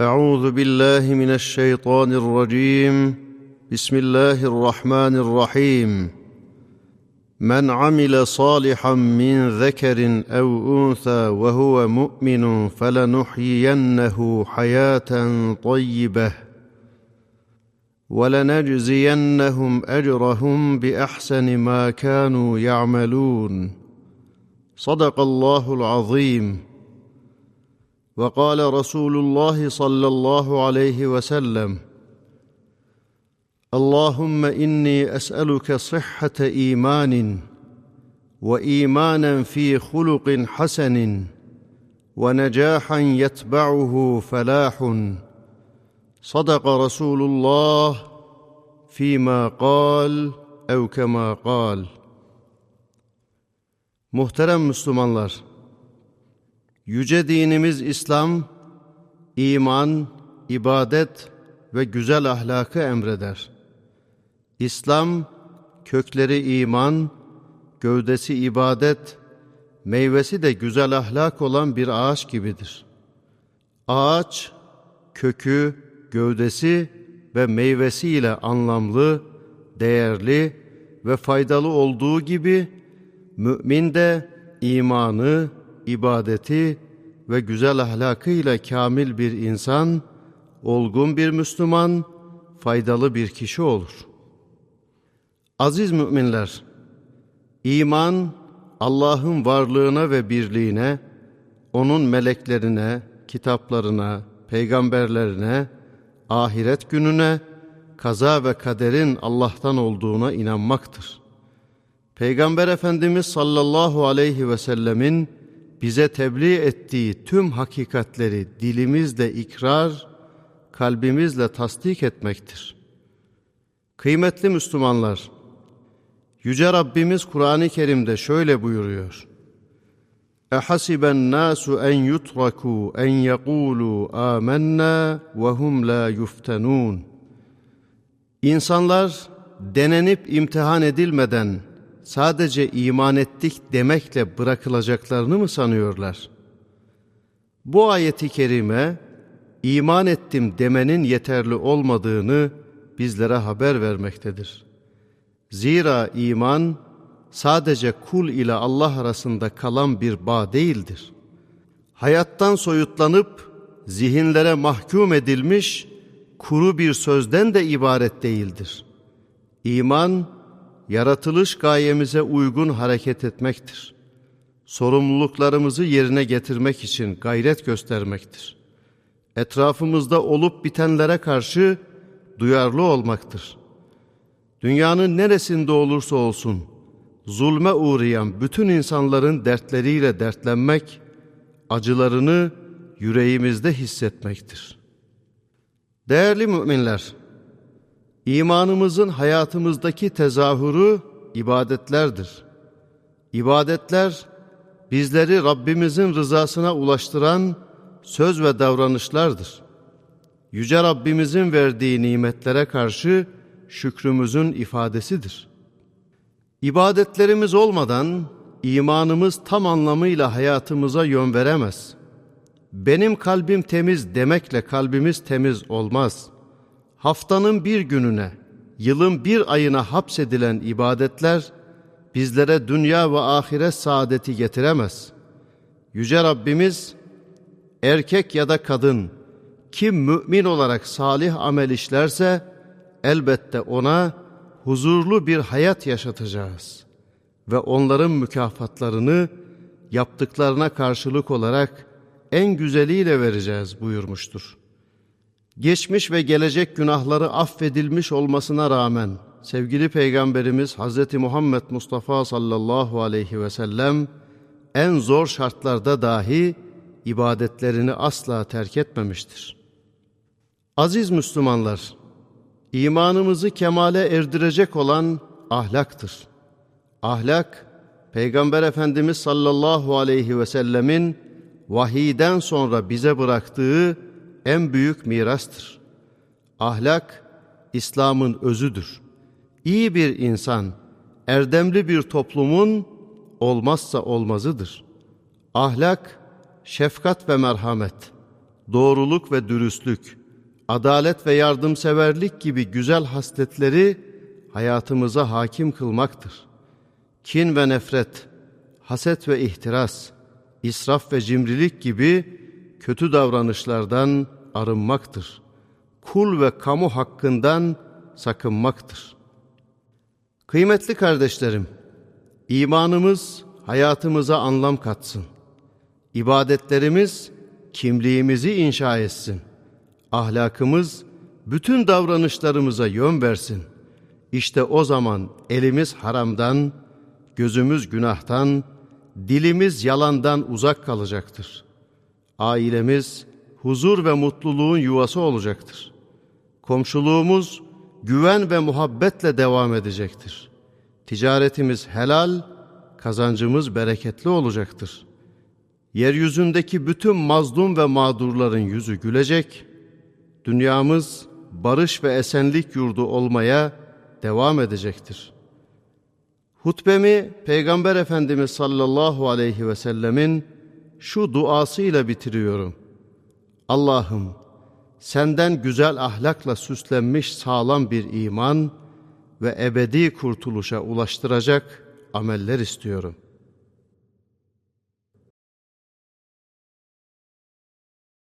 أعوذ بالله من الشيطان الرجيم. بسم الله الرحمن الرحيم. من عمل صالحا من ذكر أو أنثى وهو مؤمن فلنحيينه حياة طيبة ولنجزينهم أجرهم بأحسن ما كانوا يعملون. صدق الله العظيم. وقال رسول الله صلى الله عليه وسلم اللهم إني أسألك صحة إيمان وإيمانا في خلق حسن ونجاحا يتبعه فلاح. صدق رسول الله فيما قال أو كما قال. Muhterem Müslümanlar, yüce dinimiz İslam, iman, ibadet ve güzel ahlakı emreder. İslam, kökleri iman, gövdesi ibadet, meyvesi de güzel ahlak olan bir ağaç gibidir. Ağaç, kökü, gövdesi ve meyvesiyle anlamlı, değerli ve faydalı olduğu gibi, mümin de imanı, ibadeti ve güzel ahlakıyla kamil bir insan, olgun bir Müslüman, faydalı bir kişi olur.'' Aziz müminler, iman Allah'ın varlığına ve birliğine, onun meleklerine, kitaplarına, peygamberlerine, ahiret gününe, kaza ve kaderin Allah'tan olduğuna inanmaktır. Peygamber Efendimiz sallallahu aleyhi ve sellemin bize tebliğ ettiği tüm hakikatleri dilimizle ikrar, kalbimizle tasdik etmektir. Kıymetli Müslümanlar, Yüce Rabbimiz Kur'an-ı Kerim'de şöyle buyuruyor. اَحَسِبَ النَّاسُ اَنْ يُتْرَكُوا اَنْ يَقُولُوا آمَنَّا وَهُمْ لَا يُفْتَنُونَ İnsanlar denenip imtihan edilmeden sadece iman ettik demekle bırakılacaklarını mı sanıyorlar? Bu ayeti kerime iman ettim demenin yeterli olmadığını bizlere haber vermektedir.'' Zira iman sadece kul ile Allah arasında kalan bir bağ değildir. Hayattan soyutlanıp zihinlere mahkum edilmiş kuru bir sözden de ibaret değildir. İman, yaratılış gayemize uygun hareket etmektir. Sorumluluklarımızı yerine getirmek için gayret göstermektir. Etrafımızda olup bitenlere karşı duyarlı olmaktır.'' Dünyanın neresinde olursa olsun zulme uğrayan bütün insanların dertleriyle dertlenmek, acılarını yüreğimizde hissetmektir. Değerli müminler, imanımızın hayatımızdaki tezahürü ibadetlerdir. İbadetler bizleri Rabbimizin rızasına ulaştıran söz ve davranışlardır. Yüce Rabbimizin verdiği nimetlere karşı şükrümüzün ifadesidir. İbadetlerimiz olmadan imanımız tam anlamıyla hayatımıza yön veremez. Benim kalbim temiz demekle kalbimiz temiz olmaz. Haftanın bir gününe, yılın bir ayına hapsedilen ibadetler bizlere dünya ve ahiret saadeti getiremez. Yüce Rabbimiz erkek ya da kadın kim mümin olarak salih amel işlerse elbette ona huzurlu bir hayat yaşatacağız ve onların mükafatlarını yaptıklarına karşılık olarak en güzeliyle vereceğiz buyurmuştur. Geçmiş ve gelecek günahları affedilmiş olmasına rağmen sevgili Peygamberimiz Hz. Muhammed Mustafa sallallahu aleyhi ve sellem en zor şartlarda dahi ibadetlerini asla terk etmemiştir. Aziz Müslümanlar, imanımızı kemale erdirecek olan ahlaktır. Ahlak, Peygamber Efendimiz sallallahu aleyhi ve sellemin vahiyden sonra bize bıraktığı en büyük mirastır. Ahlak, İslam'ın özüdür. İyi bir insan, erdemli bir toplumun olmazsa olmazıdır. Ahlak, şefkat ve merhamet, doğruluk ve dürüstlük, adalet ve yardımseverlik gibi güzel hasletleri hayatımıza hakim kılmaktır. Kin ve nefret, haset ve ihtiras, israf ve cimrilik gibi kötü davranışlardan arınmaktır. Kul ve kamu hakkından sakınmaktır. Kıymetli kardeşlerim, imanımız hayatımıza anlam katsın. İbadetlerimiz kimliğimizi inşa etsin. Ahlakımız bütün davranışlarımıza yön versin. İşte o zaman elimiz haramdan, gözümüz günahtan, dilimiz yalandan uzak kalacaktır. Ailemiz huzur ve mutluluğun yuvası olacaktır. Komşuluğumuz güven ve muhabbetle devam edecektir. Ticaretimiz helal, kazancımız bereketli olacaktır. Yeryüzündeki bütün mazlum ve mağdurların yüzü gülecek, dünyamız barış ve esenlik yurdu olmaya devam edecektir. Hutbemi Peygamber Efendimiz sallallahu aleyhi ve sellemin şu duasıyla bitiriyorum. Allah'ım senden güzel ahlakla süslenmiş sağlam bir iman ve ebedi kurtuluşa ulaştıracak ameller istiyorum.''